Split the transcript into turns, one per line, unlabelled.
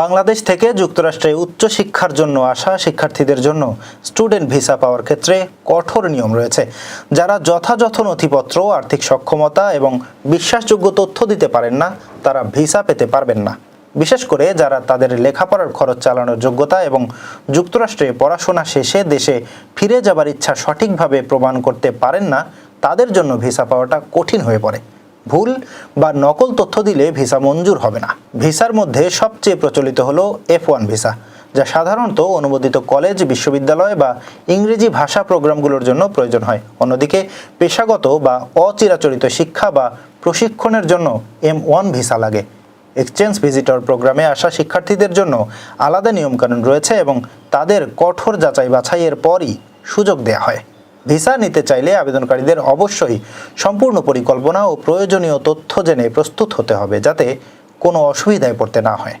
বাংলাদেশ থেকে যুক্তরাষ্ট্রে উচ্চশিক্ষার জন্য আসা শিক্ষার্থীদের জন্য স্টুডেন্ট ভিসা পাওয়ার ক্ষেত্রে কঠোর নিয়ম রয়েছে, যারা যথাযথ নথিপত্র, আর্থিক সক্ষমতা এবং বিশ্বাসযোগ্য তথ্য দিতে পারেন না, তারা ভিসা পেতে পারবেন না। বিশেষ করে যারা তাদের লেখাপড়ার খরচ চালানোর যোগ্যতা এবং যুক্তরাষ্ট্রে পড়াশোনা শেষে দেশে ফিরে যাবার ইচ্ছা সঠিকভাবে প্রমাণ করতে পারেন না, তাদের জন্য ভিসা পাওয়াটা কঠিন হয়ে পড়ে। ভুল বা নকল তথ্য দিলে ভিসা মঞ্জুর হবে না। ভিসার মধ্যে সবচেয়ে প্রচলিত হলো এফ ওয়ান ভিসা, যা সাধারণত অনুমোদিত কলেজ, বিশ্ববিদ্যালয় বা ইংরেজি ভাষা প্রোগ্রামগুলোর জন্য প্রয়োজন হয়। অন্যদিকে পেশাগত বা অচিরাচরিত শিক্ষা বা প্রশিক্ষণের জন্য এম ওয়ান ভিসা লাগে। এক্সচেঞ্জ ভিজিটর প্রোগ্রামে আসা শিক্ষার্থীদের জন্য আলাদা নিয়মকানুন রয়েছে এবং তাদের কঠোর যাচাই বাছাইয়ের পরই সুযোগ দেওয়া হয়। ভিসা নিতে চাইলে আবেদনকারীদের অবশ্যই সম্পূর্ণ পরিকল্পনা ও প্রয়োজনীয় তথ্য জেনে প্রস্তুত হতে হবে যাতে কোনো অসুবিধায় পড়তে না হয়।